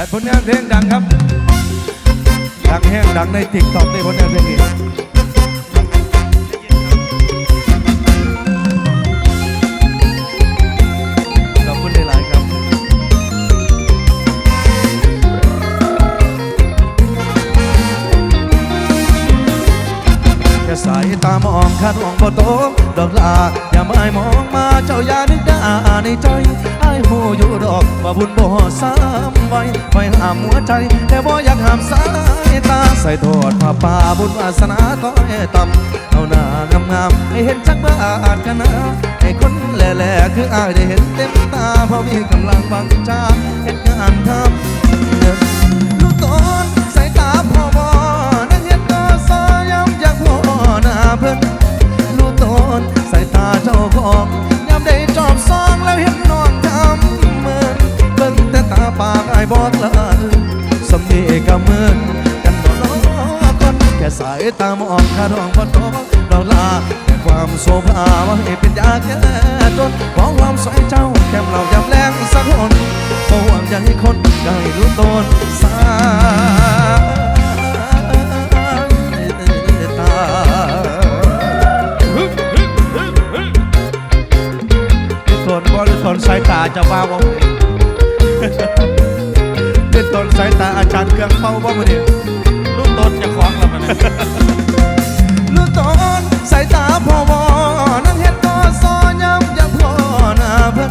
จัดผลงานเพลงดังครับ ดังแห้งดังในติ๊กต็อกในผลงานเพลงนี้ายตามองคาดหวังบ่โตกดอกลาอย่ามาให้มองมาเจ้าอย่านึกด่าในใจไอ้หูอยู่ดอกว่าบุญบ่ซ้ำไว้ไว้ห้ามหัวใจ แต่บ่อยากห้ามสายตาใส่โทษผ้าป่าบุญวาสนาต้อยต่ำเอาหน้างามๆให้เห็นจักบาทกันนะให้คนแหล่ๆคืออายได้เห็นเต็มตาเพราะมีกำลังบังชาเห็นงานทำ องยามได้จอบซองแล้วเห็นน้องทำเหมือนเบิ่งแต่ตาปากไอ้ายบอกละสำเนีก็เหมือนกันบ่น้อคนแค่สายตามองคาดองบ่ตกเราลาแค่ความโซภาว่าเป็นยาแก้จนของความสวยเจ้าแก้มเรายำแรงสักคนบ่หวังอยากให้คนได้รู้ตนสา สายตาจะว่าบ่เป็นตนสายตาอาจารย์เครื่องเป่าบ่มื้อนี้ลูกต้นจะคล้องแล้วมันนะลูกตนสายตาพ่อวอนั่งเห็นก็ซอยำยังพ่อหน้าเพิ่น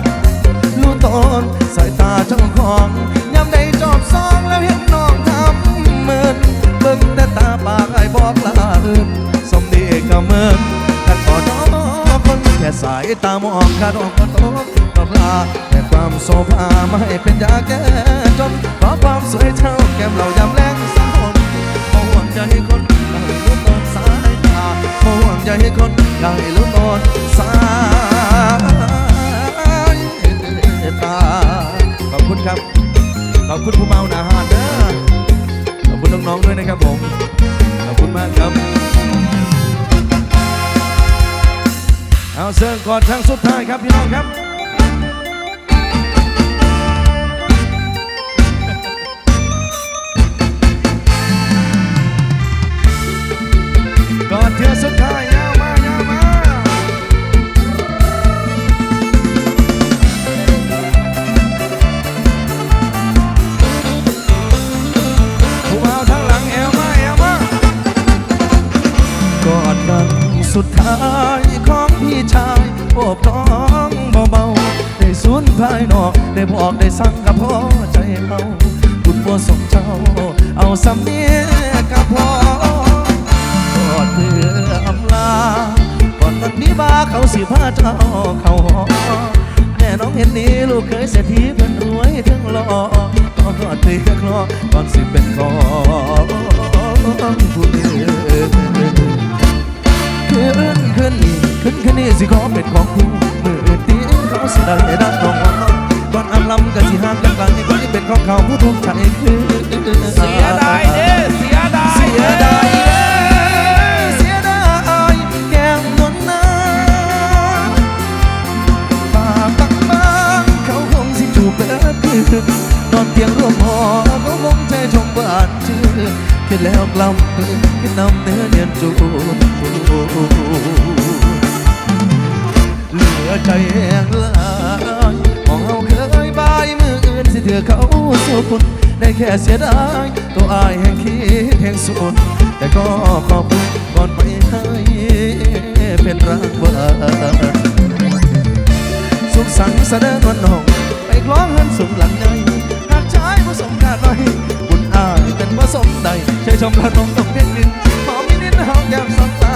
ลูกตนสายตาเจ้าของยำได้จอบซองแล้วเห็นน้องทำเหมือนเบิ่งแต่ตาปากไอ้บอกลาเอินสมดีก็เหมือนกันต่อน้อคนแค่สายตามองคาดองก็โตด อกลาแต่ความโซภาไม่เป็นยาแก้จนเพราะความสวยเท่าแก้มเรายำแรงสักคนห่วงใจคนได้รู้ตอนสายตาห่วงใจคนได้รู้ตอนสายตาขอบคุณครับขอบคุณผู้เมาหนาหานเด้อขอบคุณน้องๆด้วยนะครับผมขอบคุณมากครับเอาเสิร์ฟก่อนครั้งสุดท้ายครับพี่น้องครับ ได้บอกได้สั่งกับพ่อใจเฮาคุณบัวสมเจ้า เอาสำเนียกับพ่อกอดเพื่ออำลาก่อนวันนี้บาเขาสิพาเจ้าเขาหอแม่น้องเห็นนี้ลูกเคยเศรษฐีเพิ่นรวยถึงหล่อก็กอดเพื่อคลอก่อนสิเป็นของผู้อื่นขึ้นขึ้นขึ้นขึ้นนี่สิขอเป็นของคู่มื สิเป็ เสียดายตัวอายแห่งคิดแห่งสุดแต่ก็ขอบคุณก่อนไปให้เป็นรักว่าสุขสันต์แสดงวันน้องไปคล้องหันสูงหลังใหญ่หากชายผสมขาดไว้บุญอายเป็นผสมใดใช้ชมพระนมต้องเพ่งดินหอมมินิดหอมแก้มสองตา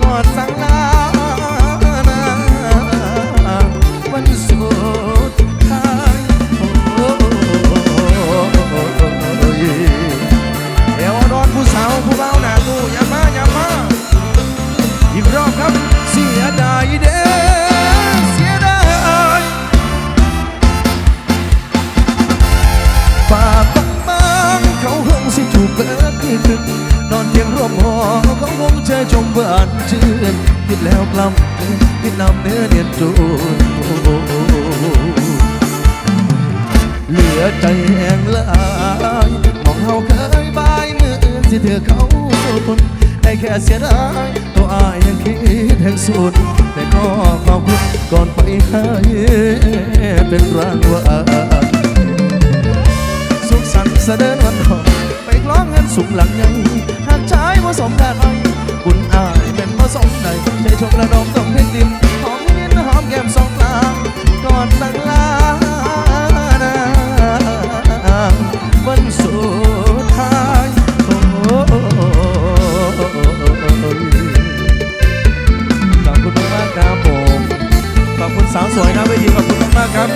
กอดสั่งลาานชื่นคิดแล้วกล้ำกลืนคิดนำเนื้อเนียนจูนเหลือใจแห้งลายมองเฮาเคยบายมือสิเธอเขาทนได้แค่เสียดายตัวอายยังคิดแห่งสุดแต่ก็ขอบคุณก่อนไปให้เป็นรางวัลสุขสันต์เสด็จวันทอง ล้องเงินสุขหลังยังหากชายผสมกันไอคุณอายเป็นผสมใดใจชมระดมต้องเพลงดินหอมลิ้นหอมแก้มสองกลางก่อนตั้งลานวันสุดท้ายโอ้ขอบคุณมากครับผมขอบคุณสาวสวยนะเวทีขอบคุณมากครับ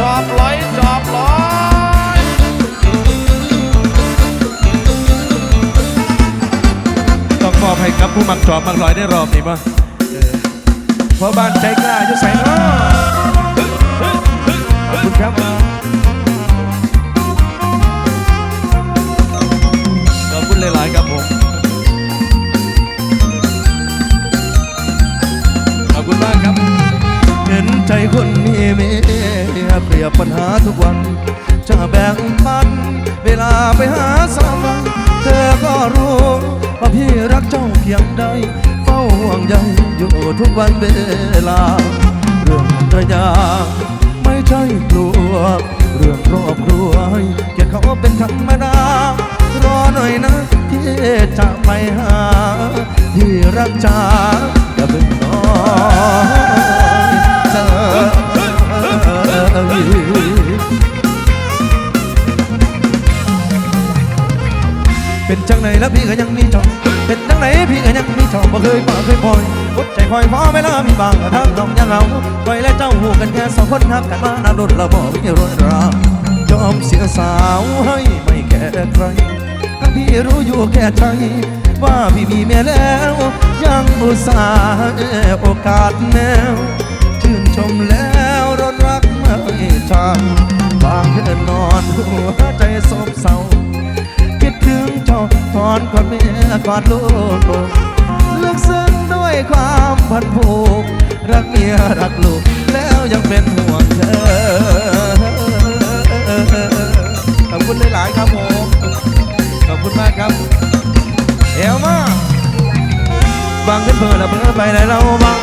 จอบร้อยจอบร้อย กับผู้มักจอบมักลอยได้รอบนี้ป่ะเพราะบ้านใจกล้าจะใส่เนาะขอบคุณครับขอบคุณหลายๆครับผมขอบคุณมากครับ เห็นใจคนมีเมียเปรียบปัญหาทุกวันจะแบ่งปัน เวลาไปหาสาวใหม่ เธอก็รู้ว่าพี่รักเจ้าเพียงใด เฝ้าห่วงใยอยู่ทุกวันเวลา เรื่องระยะไม่ใช่กลัว เรื่องครอบครัวให้เกียรติเขาเป็นธรรมดารอหน่อยนะที่จะไปหา ที่รักจ้าอย่าเพิ่งน้อย เคยป่าเคยพลอยกดใจคอยพอเวลามีบางทางต้องยังเอาคอยและเจ้าหูกันแค่สองคนหักกันมานานรถเราบอกมีรถรายอมเสียสาวให้ไม่แก่ใครทั้งพี่รู้อยู่แก่ใจว่าพี่มีเมียแล้ว ยังอุตส่าห์โอกาสแนวชื่นชมแล้วรนรักไม่จางบางเดินนอนหัวใจโศกเศร้าคิดถึงเจ้าตอนก่อนเมียก่อนลูก ความพันผูก รักเมียรักลูก แล้วยังเป็นห่วงเธอ ขอบคุณหลายๆครับผมขอบคุณมากครับ เอวมาบางขึ้นเพื่อเราเพื่อไปไหนเราบา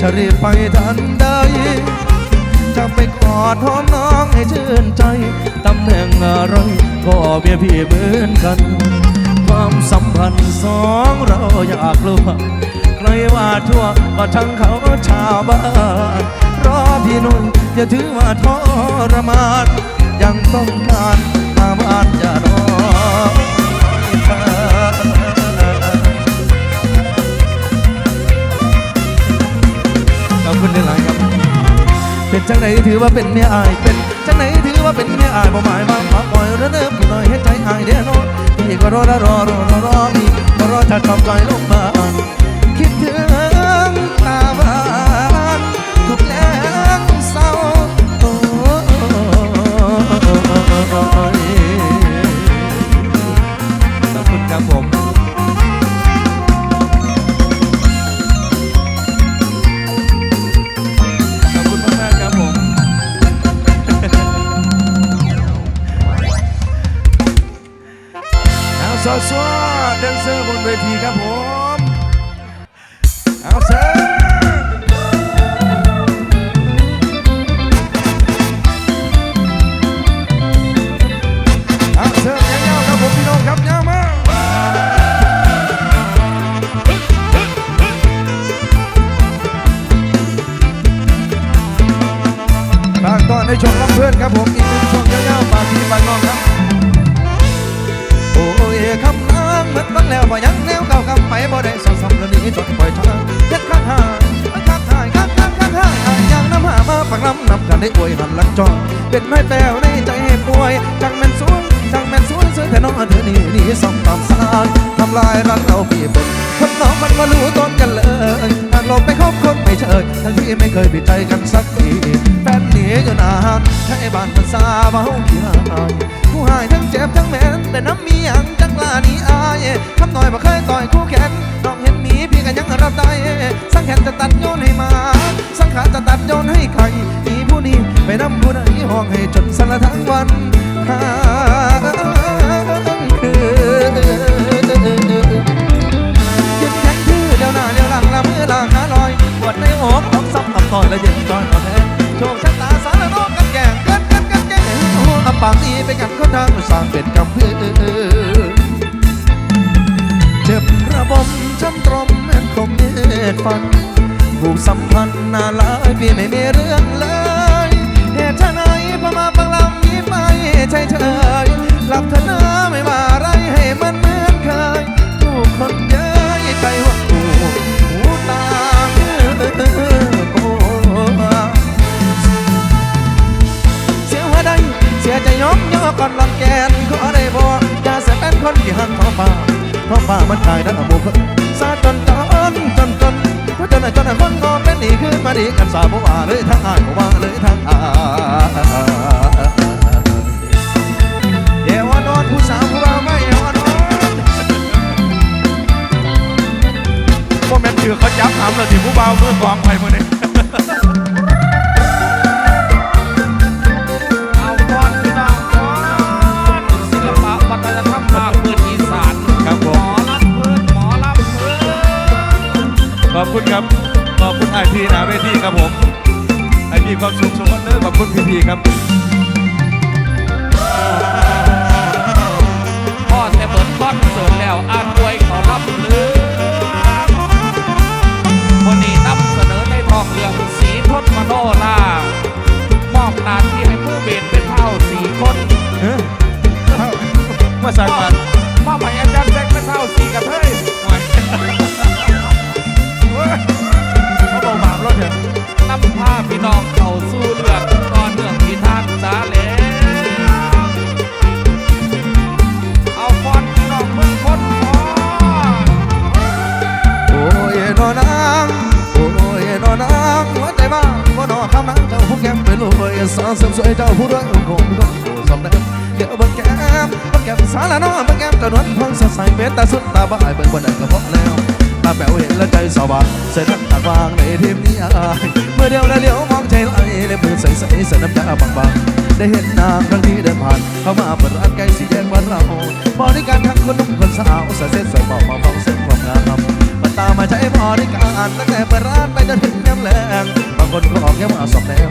จะรีบไปทันใดจะไปกอดหอมน้องให้ชื่นใจตำแหน่งอะไรก็เมียพี่เหมือนกัน ความสัมพันธ์สองเราอยากรู้ว่าใครว่าทั่วก็ทั้งเขาชาวบ้านรอพี่นุ่นอย่าถือว่าทรมานยังต้องการตามบ้านอย่ารอ ขอบคุณหลายครับเป็นจังไหนถือว่าเป็นเมียอายเป็นจังไหนถือว่าเป็นเมียอายบ่หมายมามาปอยระเนิบหน่อยให้ใจอายเด้อโน้พี่ก็รอรอรอรอรอรอพี่ก็รอถ้าชอบใจลงมาคิดถึง บนเวทีครับผม จังแม่นแต่น้ำมีหยังจังลานี้อายคำหน่อยบ่เคยต่อยคู่แขนน้องเห็นมีพี่ก็ยังรับได้สังแขนจะตัดโยนให้มา สังขาจะตัดโยนให้ใครมีผู้นี้ไปนำผู้นั้นห้องให้จนสละทั้งวันหาคืนหยุดแข็งทื่อเดี๋ยวหน้าเดี๋ยวหลังละมือลางหาลอยปวดในอกอกซ้ำอับต่อยละเย็น ปากนี้ไปกันคนทางสร้างเป็นกำเพื่อเจ็บระบมช้ำตรมแม่นคมเม็ดฟันผูกสัมพันธ์นานหลายปีไม่มีเรื่องเลยเหตุไฉนพอมาฟังลำนี้ไม่ใช่เธอหลับเถอ ไอพีความสุขสมบัติเลิศขอบคุณพีพีครับ พ่อแต่เปิดคอนเสิร์ตแล้วอ่านวยเขารับเรื่องวันนี้นำเสนอในทองเรื่องสีทศมโนลามอบหน้าที่ให้ผู้เบนเป็นเท่าสีคนเฮ้ยมาสั่งมันมอบให้อาจารย์แจ็คเป็นเท่าสีกับเฮ้ยโอ้ยเว้ยเขาบอกบาปรถเถอะนำพาพี่น้อง วเห็นแล้วใจสบายเสร็จนักตากวางในทีมนี้อายเมื่อเดียวแล้วเลี้ยวมองใจไหลในมือใสใสๆใส่น้ำตาบางๆได้เห็นนางครั้งที่เดินผ่านเข้ามาเปิดร้านไก่สีแยกบ้านเราบริการทั้งคนหนุ่มคนสาวใส่เส้นใส่เบามาฟังเสียงความงามมัน ตามมาใช้บริการตั้งแต่เปิดร้านไปจนถึงยามแลงบางคนก็ออกแค่มาสองแนว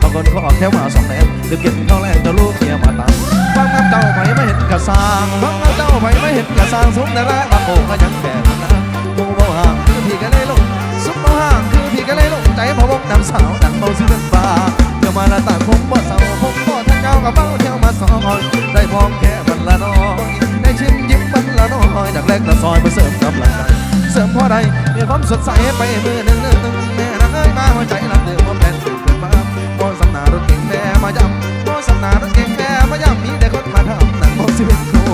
บางคนก็ออกแค่มาสองแนวดื่มกินข้าวแรงจ้าลูกเมียมาตามฟังงามเจ้าไปไม่เห็นกระสร้างฟังงามเจ้าไปไม่เห็นกระสร้างสุขแต่ละบางโอ้ก็ยังแก่นะหมูเบาห่างคือพี่ก็เลยลงซุปเบาห่างคือพี่ก็เลยลงใจพะวกน้ำสาวดังเบาสิเป็นฟ้าเดี๋ยวมาละต่างผมบ่เศร้าผมบ่ทั้งเก้ากับเบ้าเที่ยวมาสองได้พร้อมแค่บันละน้อยได้ชิมยิ้มบันละน้อยดักแรกละซอยมาเสริมกำลังใจ ริมพอใดมีความสดใสไปมือหนึ่งหนึ่งหนึ่งแม่นางมาหัวใจลำเดือดว่าแผ่นตื่นขึ้นมาโมสำนารถเก่งแม่มาย้ำโมสำนารถเก่งแม่มาย้ำมีแต่คนมาทำหนังโมสิเป็นครู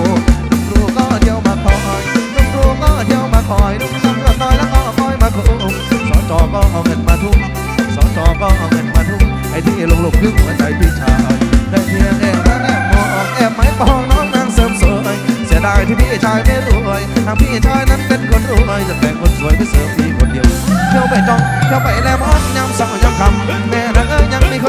ครูก็เที่ยวมาคอยลุงครูก็เที่ยวมาคอยลุงตำรวจน้อยแล้วก็คอยมาคุมสจก็เอาเงินมาทุ่มสจก็เอาเงินมาทุ่มไอ้ที่ลงหลงคือหัวใจพี่ชายได้เพียงแอบแอบมองแอบไม้ปองน้องนางเสริมสวยเสียดายที่พี่ชายไม่รวยหากพี่ชาย จะแต่งคนสวยไปเสริมพี่คนเดียวเที่ยวไปจองเที่ยวไปแลมอนยำเสาวยำคำแม่นางเอ้ยยังมีค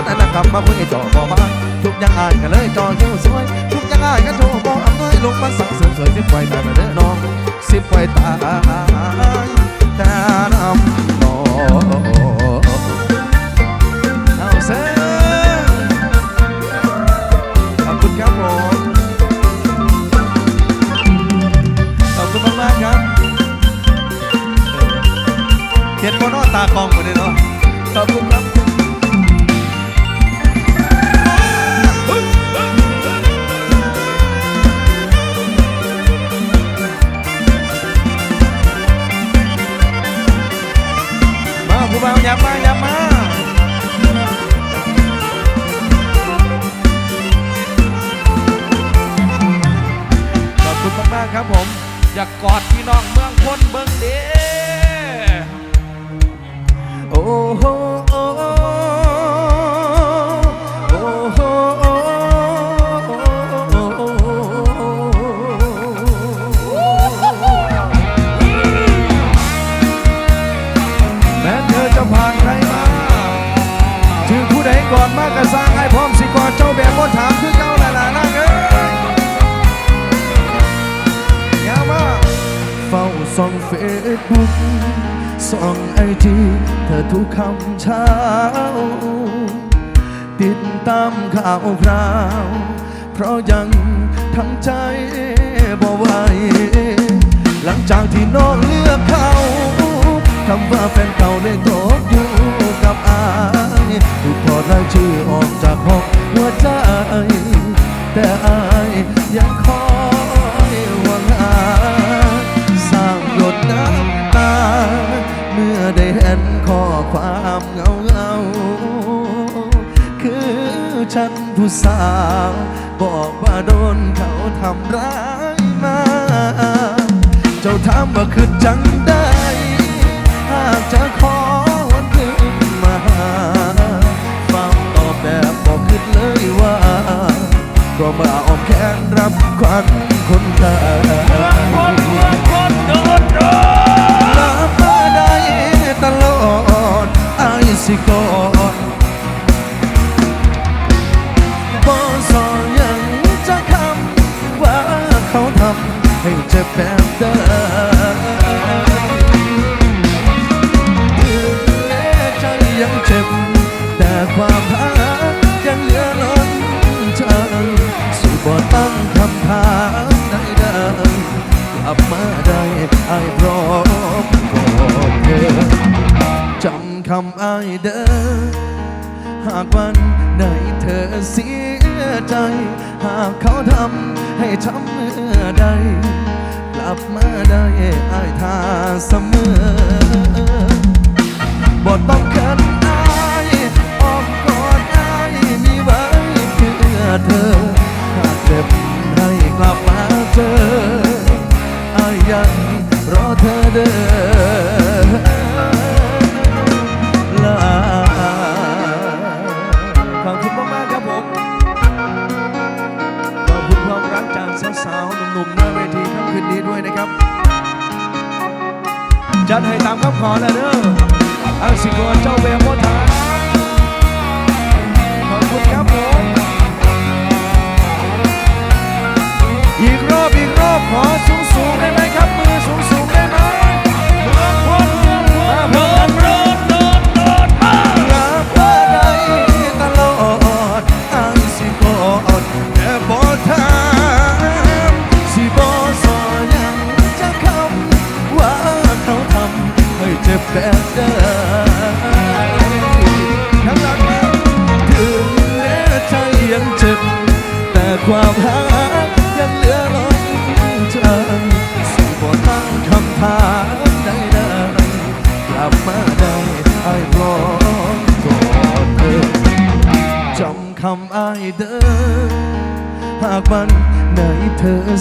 อดมากกะสร้างให้พร้อมสิกอดเจ้าแบบบ่ถามคือเก่าหละล่ะนางเอ้ยยาวมากเฝ้าส่องเฟซบุ๊กส่องไอจีเธอทุกคำเช้า ติดตามข่าวคราว เพราะยังทำใจบ่ไหวหลังจากที่น้องเลือกเขาคำว่าแฟนเก่าได้ตกอยู่กับอา ถูกถอดรายชื่อออกจากห้องหัวใจ แต่อายยังคอยหวังหาสร้างหยดน้ำตา เมื่อได้เห็นข้อความเงาเงาคือฉันผู้สาว บอกว่าโดนเขาทำร้ายมา เจ้าถามว่าคือจังได้ ก็มาอ้อมแขนรับควันคนตาคนเมืองคนโดนโดนลามาได้ตลอดไอ้ายสิกอดบอสอยังจะคำว่าเขาทำให้เจ็บแบบเดิมใจยังเจ็บแต่ความรัก ใจ หากเขาทำให้ช้ำเมื่อใด กลับมาได้ไอ้ายท่าเสมอ สาวๆหนุ่มๆหน้าเวทีค่ำคืนนี้ด้วยนะครับ จัดให้ตามคำขอนะเด้ออังสิกรเจ้าเบลโมทาขอบคุณครับผมอีกรอบอีกรอบขอ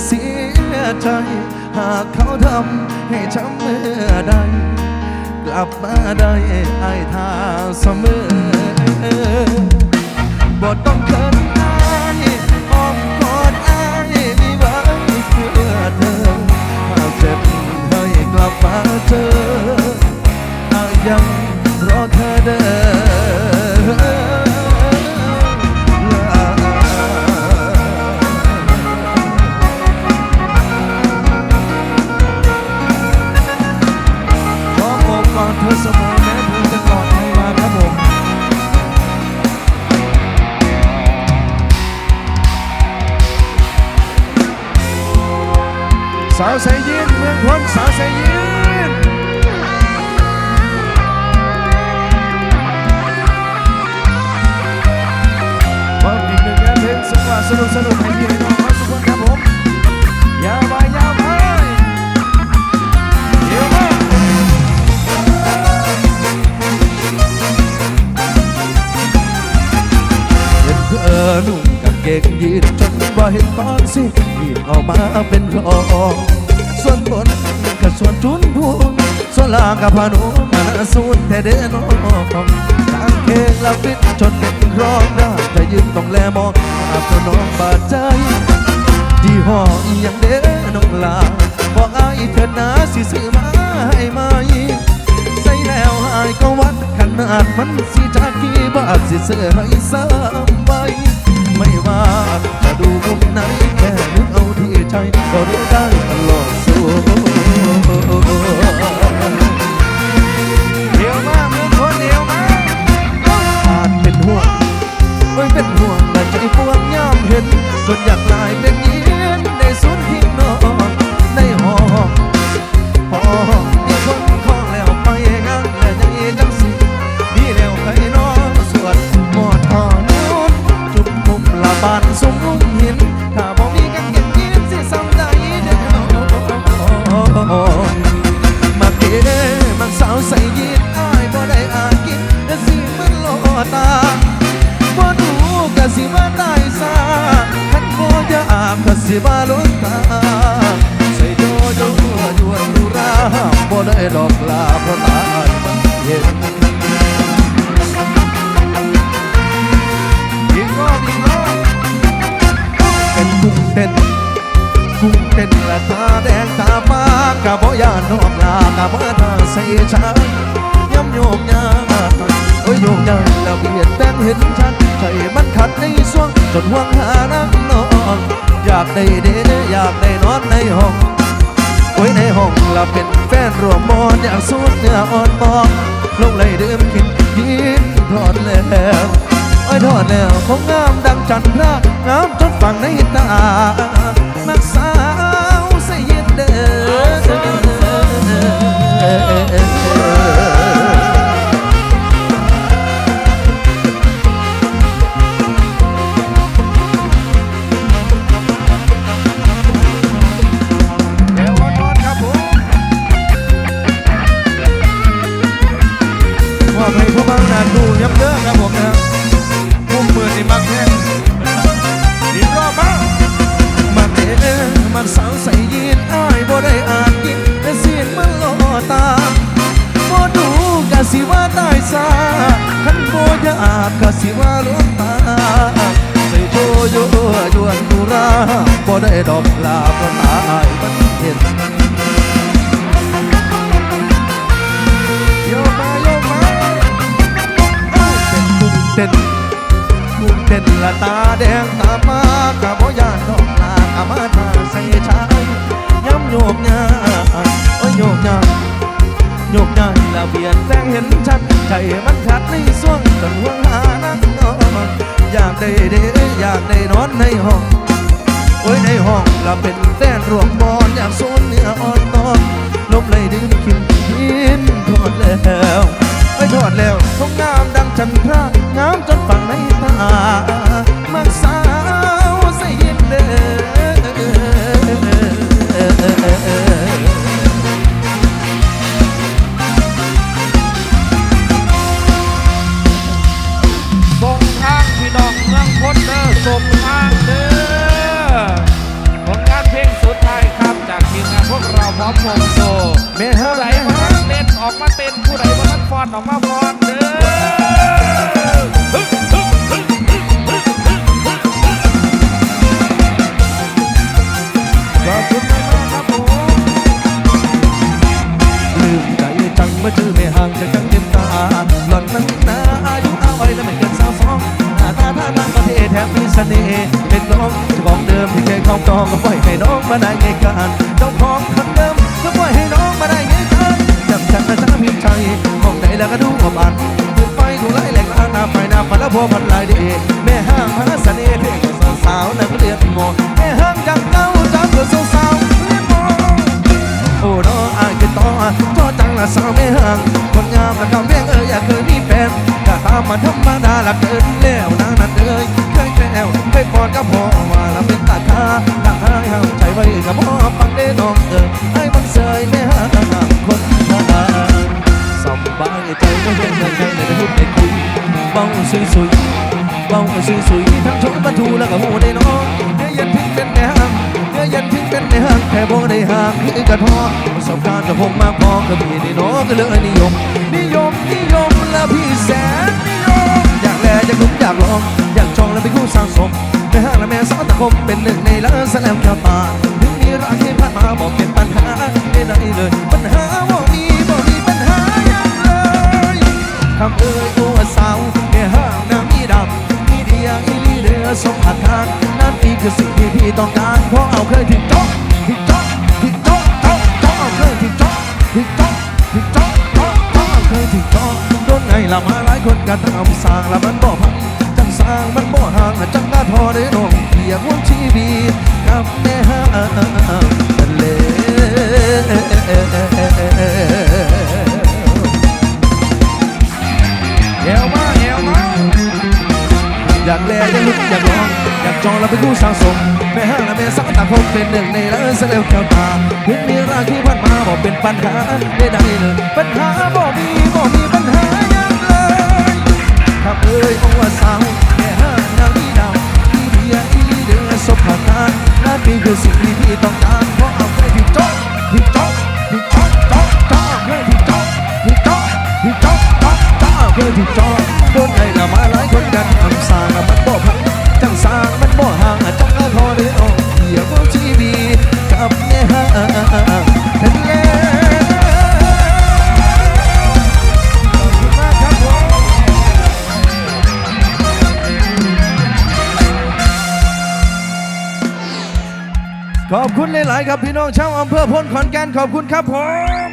เสียใจ หากเขาทำให้ช้ำเมื่อใด กลับมาได้ไอ้ายท่าเสมอบ่ต้องาวใส่ยินเมืองพ้นสาวใส่ยินพร้อมอีกหนึ่งงานเพลงสนุกสนุกสนุกให้พี่ให้น้องครับทุกคนครับผมยาวไปยาวไปเดี๋ยวมาเห็นเธอหนุ่งกางเก่งยีนจนว่าเห็นตอนสิยีนออกมาเป็นรอง กับส่วนจุนพูนส่วนล่ากับพานุมาสูนแต่เดินออกกางเกงละฟิตจนเป็นครองได้แต่ยืนต้องแลมองอาบน้องบาดใจที่ห้องยังเด้น้องลาบอกอายเถิดนะสิซื้อมาให้ไหมใส่แล้วอายก็วัดขนาดมันสิจากกี่บาทสิเสื้อให้ซ้ำไปไม่ว่าจะดูมุมไหนแค่นึกเอาที่ใจก็รู้ได้ากกะสิว่าล้นตาใส่โยโย่ยวนดูราบ่ได้ดอกลาเพราะตามันเห็นอีกรอบอีกรอบเป็นกุ้งเต้นกุ้งเต้นและตาแดงตามากะบ่ยานนอกลากะบ่ทาใส่ชายย้ำโยกยาโอ้ยโยกยาแล้วเบียดแป้งเห็นชัดใจมันขัดในส่วงจนห่วงหานักนอน อยากได้เดอยากได้นอนในห้องโอ้ในห้องเราเป็นแฟนรวมมอนอยากสูดเนื้ออ่อนตองลงเลยดื่มกินกินทอดแล้วอ้ยทอดแล้วคงงามดังจันทรางามจนฟังในตามักสาวใส่เย็นเด้อ กกะสิว่าหลวงตาใส่โจโยยวนดูราบ่ได้ดอกลาเพราะตายมันเห็นโยกมาโยกมาเป็นกุ้งเต้นกุ้งเต้นละตาแดงตามากะบ่ยานดอกลากะมาทาใส่ชายย้ำโยกยาโอ้ยโยกยาโยกย้า ยละเบียดแสงเห็นชัด ใจมันขัดในส่วงจนห่วงหานักนอนอยากได้เดอยากได้นอนในห้องโอ้ยในห้องเราเป็นแฟนรวมบอลอยากสูนเนื้ออ่อนตอนลบเลยดื่มกินกินทอดแล้วไอ้ทอดแล้วคงงามดังจันทรางามจนฝังในตามักสาวใส่ยินเด้อ องไหนแล้วก็ดูว่าบันถูกไฟถูกไล่แหลกลาหน้าไฟหน้าฝันแล้วพอพันลายดี แม่ห้างมหาเสน่ห์เท่กว่าสาวนักเรียนมอแม่ห้างจังเก่าจังกว่าสาวเรียนมอโอ้น้ออายคือต่อจอจังละสาวไม่ห่างคนงามละกำเลี้ยงเอ้ยอยากเคยมีแฟนก็ตามมาธรรมดาละเกินแล้วนางนั้นเอ้ยเคยแก้วเคยปอดกับพ่อว่าละเป็นตาคาตาหายห้ามใจไว้กับพ่อฟังได้น้องเอ้ยไอ้บังเสยไม่ห่างคนทา บายใจไม่เห็นใครในได้พูดได้คุยเบาสุยสุยเบาสุยสุยทั้งชมบรรทูแล้วก็หูได้น้องเดี๋ยวยันทิ้งเป็นแม่ห้างเมื่อยันทิ้งเป็นในห้างแค่บ่ได้ห่างคือกระทอประสบการณ์จะพงมากพอกับพี่นี่น้องก็เลยนิยม นิยมนิยมและพี่แสนนิยมอยากแลอยากลุ้มอยากลองอยากจองและเป็นคู่สร้างสมแม่ห้างและแม่สาวตะคมเป็นหนึ่งในล้านแสลมแก้วตาถึงมีรักที่ผ่านมาบอก คงเป็นหนึ่งในละเสลวแก้วตาเห็นมีราคีพันมาบอกเป็นปัญหาได้ได้เลยปัญหาบ่มีบ่มีปัญหาอย่างเลยถ้าเอ่ยองว่าสาวแม่ห้างนางนี้ดาวที่เบียร์ที่เดือสบผ่านทานนั่นเป็นคือสิ่งที่พี่ต้องการเพราะเอาไปพี่โจ๊กพี่โจ๊กพี่โจ๊กจ๊กจ๊กเพื่อพี่โจ๊กพี่โจ๊กพี่โจ๊กจ๊กจ๊กเพื่อพี่โจ๊กโดนไอ้ละมาหลายคนกัน ครับพี่น้องชาวอำเภอพลขอนแก่นขอบคุณครับผม